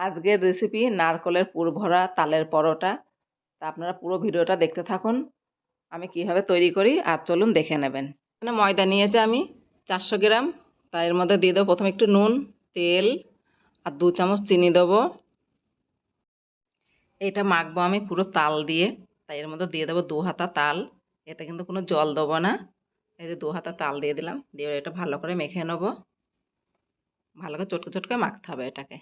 আজকের রেসিপি নারকলের পুর ভরা তালের পরোটা। তা আপনারা পুরো ভিডিওটা দেখতে থাকুন। আমি কীভাবে তৈরি করি আর চলুন দেখে নেবেন। এখানে ময়দা নিয়েছে আমি চারশো গ্রাম। তা এর মধ্যে দিয়ে দেবো প্রথমে একটু নুন, তেল আর দু চামচ চিনি দেবো। এটা মাখবো আমি পুরো তাল দিয়ে। তাই এর মধ্যে দিয়ে দেবো দু হাতা তাল। এতে কিন্তু কোনো জল দেবো না। এই যে দু হাতা তাল দিয়ে দিলাম। দিয়ে এটা ভালো করে মেখে নেব। ভালো করে চটকে চটকে মাখতে হবে এটাকে।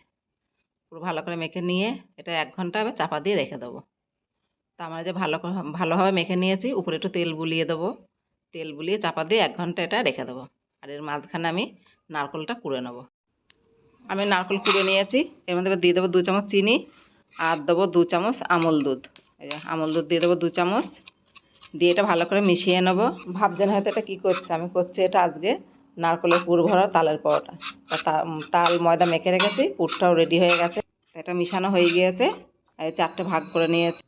পুরো ভালো করে মেখে নিয়ে এটা এক ঘণ্টা আবার চাপা দিয়ে রেখে দেবো। তা আমরা যে ভালো ভালোভাবে মেখে নিয়েছি, উপরে একটু তেল বুলিয়ে দেবো। তেল বুলিয়ে চাপা দিয়ে এক ঘণ্টা এটা রেখে দেবো। আর এর মাঝখানে আমি নারকলটা কুড়ে নেব। আমি নারকল কুড়ে নিয়েছি, এর মধ্যে দিয়ে দেবো দু চামচ চিনি আর দেবো দু চামচ আমল দুধ। আমল দুধ দিয়ে দেবো দু চামচ। দিয়ে এটা ভালো করে মিশিয়ে নেব। ভাবছেন হয়তো এটা কী করছে, আমি করছি এটা আজকে। নারকলের পুর ভরা তালের পরোটা। তাল ময়দা মেখে রেখেছি, পুরটাও রেডি হয়ে গেছে। এটা মিশানো হয়ে গিয়েছে চারটে ভাগ করে নিয়েছি।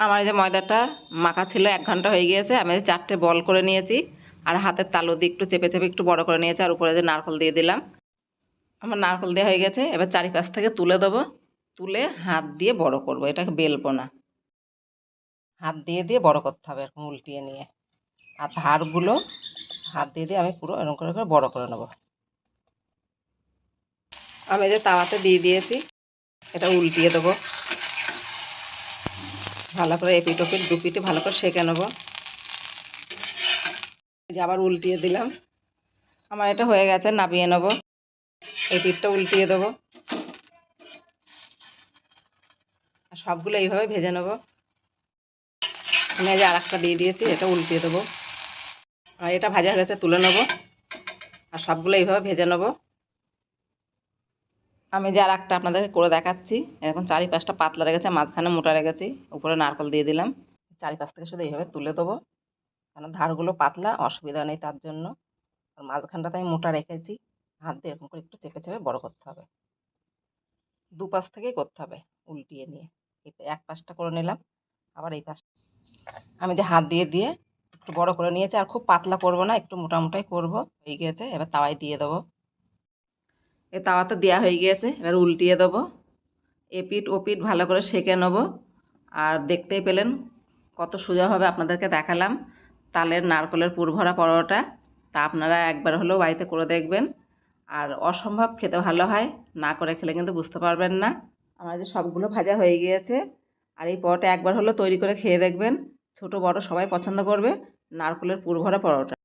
আমার যে ময়দাটা মাখা ছিল, এক ঘণ্টা হয়ে গিয়েছে, আমি চারটে বল করে নিয়েছি। আর হাতের তালু দিয়ে একটু চেপে চেপে একটু বড় করে নিয়েছি, আর উপরে যে নারকল দিয়ে দিলাম। আমার নারকল দেওয়া হয়ে গেছে, এবার চারিপাশ থেকে তুলে দেবো। তুলে হাত দিয়ে বড় করব, এটাকে বেলবো না। হাত দিয়ে দিয়ে বড় করতে হবে, এরকম উল্টিয়ে নিয়ে। আর ধারগুলো হাত দিয়ে দিয়ে আমি পুরো এরকম করে করে বড় করে নেব। আমি যে তাওয়াতে দিয়ে দিয়েছি, এটা উল্টিয়ে দেবো। ভালো করে এপিট ওপিট দু পিঠে ভালো করে সেঁকে নেব। যে আবার উল্টিয়ে দিলাম। আমার এটা হয়ে গেছে, নামিয়ে নেব। এই পিঠটা উল্টিয়ে দেবো। সবগুলো এইভাবে ভেজে নেব। আমি যে আর একটা দিয়ে দিয়েছি, এটা উল্টিয়ে দেবো। আর এটা ভাজা হয়ে গেছে, তুলে নেব। আর সবগুলো এইভাবে ভেজে নেব। আমি যে আর একটা আপনাদেরকে করে দেখাচ্ছি, এখন চারিপাশটা পাতলা রেখেছে, মাঝখানে মোটা রেখেছি, উপরে নারকল দিয়ে দিলাম। চারিপাশ থেকে শুধু এইভাবে তুলে দেবো কারণ ধারগুলো পাতলা, অসুবিধা নেই তার জন্য। আর মাঝখানটাতে আমি মোটা রেখেছি, হাত দিয়ে এরকম করে একটু চেপে চেপে বড় করতে হবে। দুপাশ থেকেই করতে হবে, উল্টিয়ে নিয়ে। এক পাশটা করে নিলাম, আবার এই পাশটা আমি যে হাত দিয়ে দিয়ে একটু বড় করে নিয়েছি, আর খুব পাতলা করব না, একটু মোটা করব। হয়ে গিয়েছে এবার তাওয়ায় দিয়ে দেবো। এ তাওয়া তো দেওয়া হয়ে গিয়েছে এবার উল্টিয়ে দেবো। এপিট ওপিট ভালো করে সেঁকে নেব। আর দেখতেই পেলেন কত সোজাভাবে আপনাদেরকে দেখালাম, তালের নারকলের পুরভরা পরোটা। তা আপনারা একবার হলেও বাড়িতে করে দেখবেন। আর অসম্ভব খেতে ভালো হয়, না করে খেলে কিন্তু বুঝতে পারবেন না। আমার যে সবগুলো ভাজা হয়ে গিয়েছে, আর এই পরোটা একবার হলেও তৈরি করে খেয়ে দেখবেন। ছোট বড় সবাই পছন্দ করবে। নারকলের পুরভরা পরোটা।